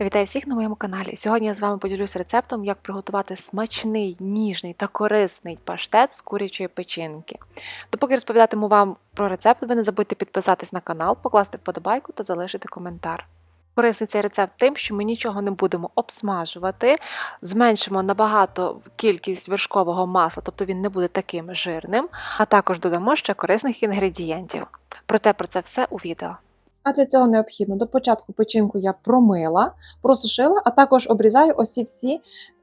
Вітаю всіх на моєму каналі. Сьогодні я з вами поділюся рецептом, як приготувати смачний, ніжний та корисний паштет з курячої печінки. Допоки розповідатиму вам про рецепт, ви не забудьте підписатись на канал, покласти вподобайку та залишити коментар. Корисний цей рецепт тим, що ми нічого не будемо обсмажувати, зменшимо набагато кількість вершкового масла, тобто він не буде таким жирним, а також додамо ще корисних інгредієнтів. Проте про це все у відео. А для цього необхідно до початку печінку я промила, просушила, а також обрізаю ось ці всі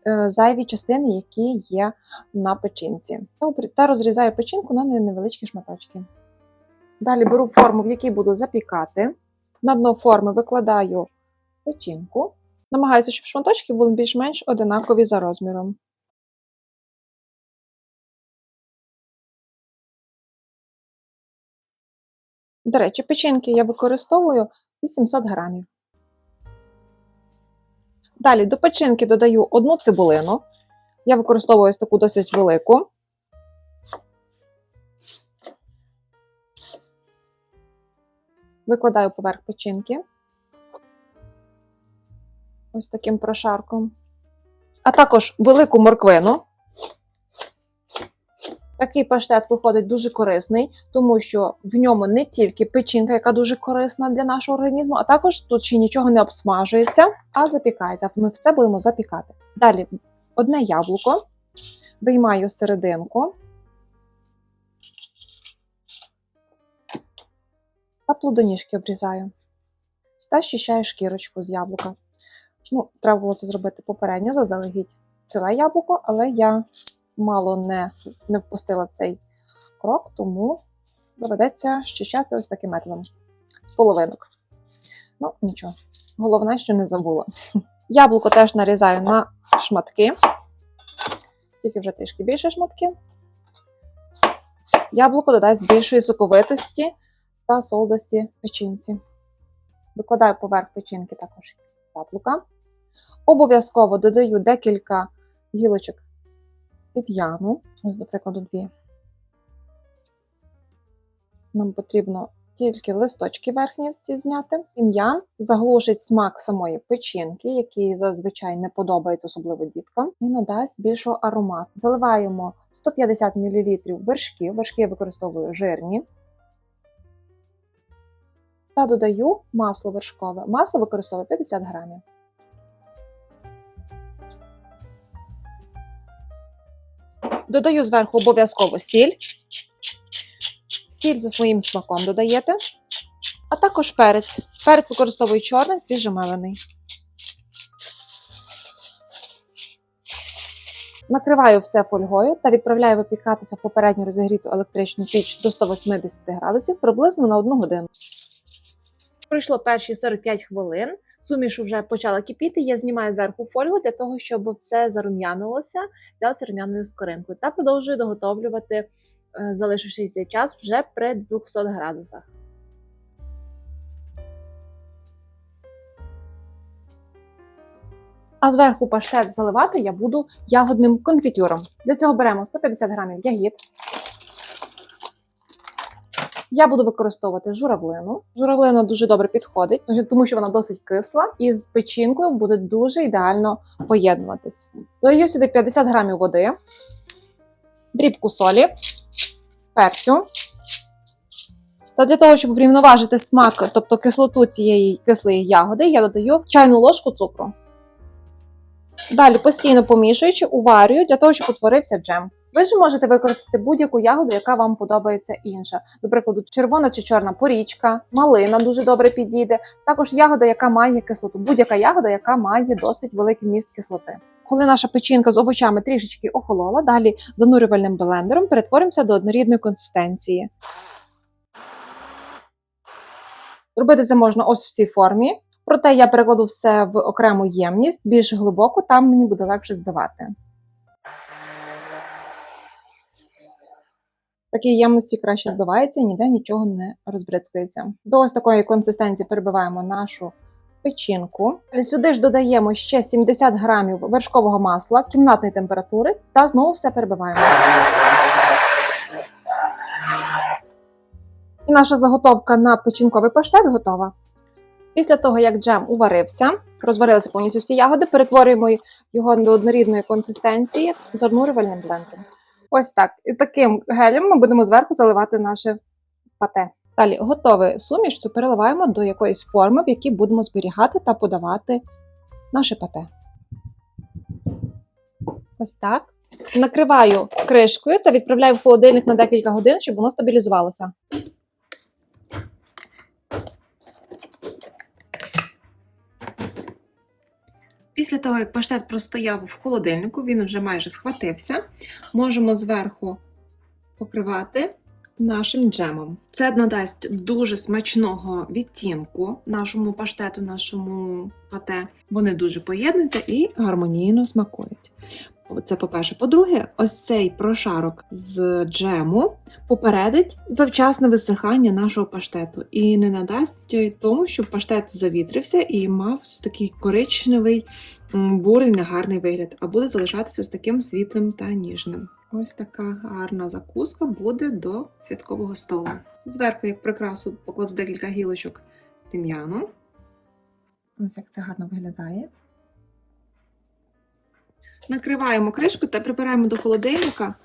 е, зайві частини, які є на печінці. Та розрізаю печінку на невеличкі шматочки. Далі беру форму, в якій буду запікати. На дно форми викладаю печінку. Намагаюся, щоб шматочки були більш-менш одинакові за розміром. До речі, печінки я використовую 800 грамів. Далі до печінки додаю одну цибулину. Я використовую ось таку досить велику. Викладаю поверх печінки. Ось таким прошарком. А також велику морквину. Такий паштет виходить дуже корисний, тому що в ньому не тільки печінка, яка дуже корисна для нашого організму, а також тут ще нічого не обсмажується, а запікається. Ми все будемо запікати. Далі одне яблуко, виймаю серединку та плодоніжки обрізаю та щищаю шкірочку з яблука. Ну, треба було це зробити попередньо, заздалегідь ціле яблуко, але я мало не, не впустила цей крок, тому доведеться щищати ось таким методом з половинок. Ну, нічого. Головне, що не забула. Яблуко теж нарізаю на шматки, тільки вже трішки більше шматки. Яблуко додасть більшої соковитості та солодості печінці. Викладаю поверх печінки також яблука. Обов'язково додаю декілька гілочок тип'яну. Ось, до прикладу, дві. Нам потрібно тільки листочки верхні ці зняти. Тим'ян заглушить смак самої печінки, який зазвичай не подобається, особливо діткам, і надасть більшого аромату. Заливаємо 150 мл вершків. Вершки я використовую жирні. Та додаю масло вершкове. Масло використовую 50 грамів. Додаю зверху обов'язково сіль. Сіль за своїм смаком додаєте. А також перець. Перець використовую чорний, свіжомелений. Накриваю все фольгою та відправляю випікатися в попередньо розігріту електричну піч до 180 градусів приблизно на 1 годину. Пройшло перші 45 хвилин. Суміш вже почала кипіти. Я знімаю зверху фольгу для того, щоб все зарум'янилося, взялася рум'яною скоринкою та продовжую доготовлювати, е, залишивши цей час вже при 200 градусах. А зверху паштет заливати я буду ягодним конфітюром. Для цього беремо 150 грамів ягід. Я буду використовувати журавлину. Журавлина дуже добре підходить, тому що вона досить кисла, і з печінкою буде дуже ідеально поєднуватись. Додаю сюди 50 грамів води, дрібку солі, перцю. Та для того, щоб врівноважити смак, тобто кислоту цієї кислої ягоди, я додаю чайну ложку цукру. Далі постійно помішуючи, уварюю для того, щоб утворився джем. Ви ж можете використати будь-яку ягоду, яка вам подобається інша. До прикладу, червона чи чорна порічка, малина дуже добре підійде. Також ягода, яка має кислоту, будь-яка ягода, яка має досить великий міст кислоти. Коли наша печінка з овочами трішечки охолола, далі занурювальним блендером перетворимося до однорідної консистенції. Робити це можна ось в цій формі. Проте я перекладу все в окрему ємність, більш глибоко, там мені буде легше збивати. Такій ємності краще збивається і ніде нічого не розбризкується. До ось такої консистенції перебиваємо нашу печінку. Сюди ж додаємо ще 70 грамів вершкового масла кімнатної температури та знову все перебиваємо. І наша заготовка на печінковий паштет готова. Після того, як джем уварився, розварилися повністю всі ягоди, перетворюємо його до однорідної консистенції занурювальним блендером. Ось так. І таким гелем ми будемо зверху заливати наше пате. Далі готовий суміш цю переливаємо до якоїсь форми, в якій будемо зберігати та подавати наше пате. Ось так. Накриваю кришкою та відправляю в холодильник на декілька годин, щоб воно стабілізувалося. Після того, як паштет простояв в холодильнику, він вже майже схватився. Можемо зверху покривати нашим джемом. Це надасть дуже смачного відтінку нашому паштету, нашому пате. Вони дуже поєднуються і гармонійно смакують. Це по-перше. По-друге, ось цей прошарок з джему попередить завчасне висихання нашого паштету і не надасть тому, щоб паштет завітрився і мав такий коричневий, бурий, негарний вигляд, а буде залишатися ось таким світлим та ніжним. Ось така гарна закуска буде до святкового столу. Зверху, як прикрасу, покладу декілька гілочок тим'яну. Ось як це гарно виглядає. Накриваємо кришку та прибираємо до холодильника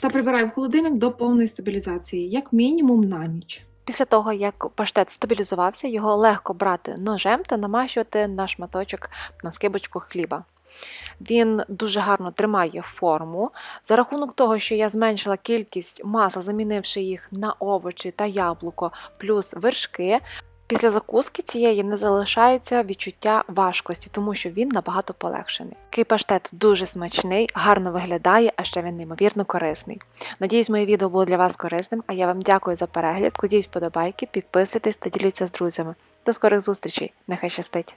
та прибираємо холодильник до повної стабілізації, як мінімум на ніч. Після того, як паштет стабілізувався, його легко брати ножем та намащувати на шматочок на скибочку хліба. Він дуже гарно тримає форму. За рахунок того, що я зменшила кількість масла, замінивши їх на овочі та яблуко, плюс вершки. Після закуски цієї не залишається відчуття важкості, тому що він набагато полегшений. Кейпаштет паштет дуже смачний, гарно виглядає, а ще він неймовірно корисний. Надіюсь, моє відео було для вас корисним, а я вам дякую за перегляд. Кладіть вподобайки, підписуйтесь та діліться з друзями. До скорих зустрічей! Нехай щастить!